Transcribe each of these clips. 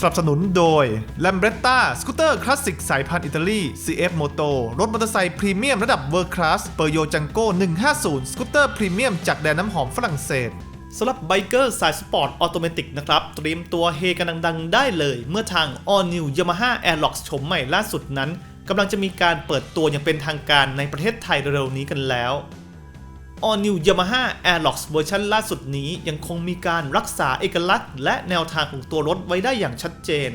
สนับสนุนโดย l a m b r e t t a สกูตเตอร์คลาสสิกสายพันธุ์อิตาลี CF Moto รถมอเตอร์ไซค์พรีเมียมระดับเวอร์คลาสเปอร์โยจังโก้150 สกูตเตอร์พรีเมียมจากแดนน้ำหอมฝรั่งเศสสำหรับไบเกอร์สายสปอร์ตออโตเมติกนะครับ เตรียมตัวเฮกันดังๆ ได้เลย เมื่อทาง All New Yamaha Airlox ชมใหม่ล่าสุดนั้นกำลังจะมีการเปิดตัวอย่างเป็นทางการในประเทศไทยเร็วๆนี้กันแล้ว All New Yamaha Airlox เวอร์ชันล่าสุดนี้ยังคงมีการรักษาเอกลักษณ์ และแนวทางของตัวรถไว้ได้อย่างชัดเจน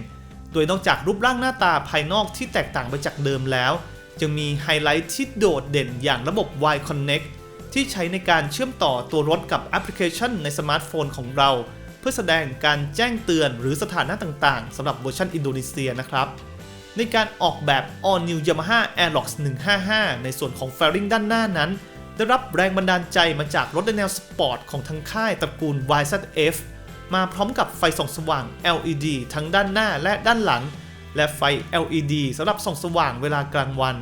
โดยนอกจากรูปร่างหน้าตาภายนอกที่แตกต่างไปจากเดิมแล้วยังมีไฮไลท์ที่โดดเด่นอย่างระบบ Y Connect ที่ใช้ในการเชื่อมต่อตัวรถกับแอปพลิเคชันในสมาร์ทโฟนของเรา เพื่อแสดงการแจ้งเตือนหรือสถานะต่างๆสำหรับเวอร์ชันอินโดนีเซียนะครับในการออกแบบ All New Yamaha Airlox 155 ในส่วนของ fairing ด้านหน้านั้น ได้รับแรงบันดาลใจมาจากรถในแนวสปอร์ตของทางค่ายตระกูล YZF มาพร้อมกับไฟส่องสว่าง LED ทั้งด้านหน้าและด้านหลัง และไฟ LED สำหรับส่องสว่างเวลากลางวัน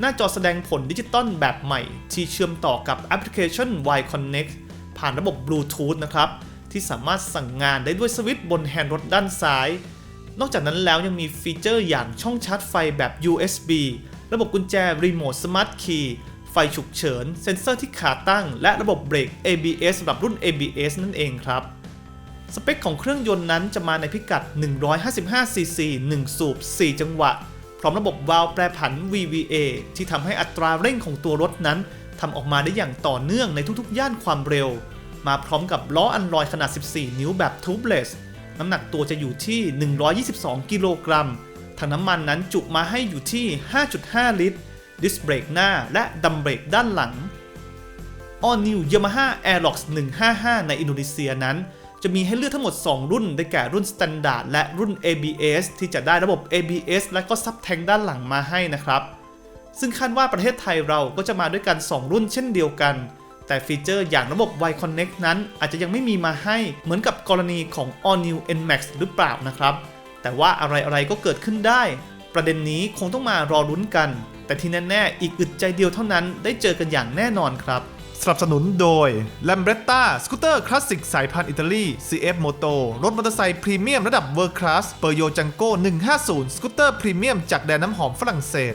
หน้าจอแสดงผลดิจิตอลแบบใหม่ ที่เชื่อมต่อกับแอปพลิเคชัน Y Connect ผ่านระบบบลูทูธนะครับ ที่สามารถสั่งงานได้ด้วยสวิตช์บนแฮนด์รถด้านซ้าย นอกจากนั้นแล้วยังมีฟีเจอร์อย่างช่องชาร์จไฟแบบ USB ระบบกุญแจรีโมทสมาร์ทคีย์ ไฟฉุกเฉิน เซ็นเซอร์ที่ขาตั้ง และระบบเบรก ABS สำหรับรุ่น ABS นั่นเองครับ สเปคของเครื่องยนต์นั้นจะมาในพิกัด 155cc 1 สูบ 4 จังหวะ พร้อมระบบวาล์วแปรผัน VVA ที่ทำให้อัตราเร่งของตัวรถนั้นทำออกมาได้อย่างต่อเนื่องในทุกๆ ย่านความเร็ว มาพร้อมกับล้ออันลอยขนาด 14 นิ้วแบบ tubeless น้ำหนักตัวจะอยู่ที่ 122 กิโลกรัมถังน้ำมันนั้นจุมาให้อยู่ที่ 5.5 ลิตร ดิสเบรกหน้าและดัมเบรกด้านหลัง All New Yamaha Airlox 155 ในอินโดนีเซียนั้น จะมีให้เลือกทั้งหมด 2 รุ่น ได้แก่รุ่น Standard และรุ่น ABS ที่จะได้ระบบ ABS และก็ซับแทงด้านหลังมาให้นะครับ ซึ่งคาดว่าประเทศไทยเราก็จะมาด้วยกัน 2 รุ่นเช่นเดียวกัน แต่ฟีเจอร์อย่างระบบ Y Connect นั้น อาจจะยังไม่มีมาให้เหมือนกับกรณีของ All New NMAX หรือเปล่านะครับ แต่ว่าอะไรๆก็เกิดขึ้นได้ ประเด็นนี้คงต้องมารอลุ้นกัน แต่ที่แน่ๆ อีกอึดใจเดียวเท่านั้นได้เจอกันอย่างแน่นอนครับ สนับสนุนโดย l a m b r e t t a สกูตเตอร์คลาสสิกสายพันธุ์อิตาลี CF Moto รถมอเตอร์ไซค์พรีเมียมระดับเวอร์คลาสเปอร์โยจังโก้150 สกูตเตอร์พรีเมียมจากแดนน้ำหอมฝรั่งเศส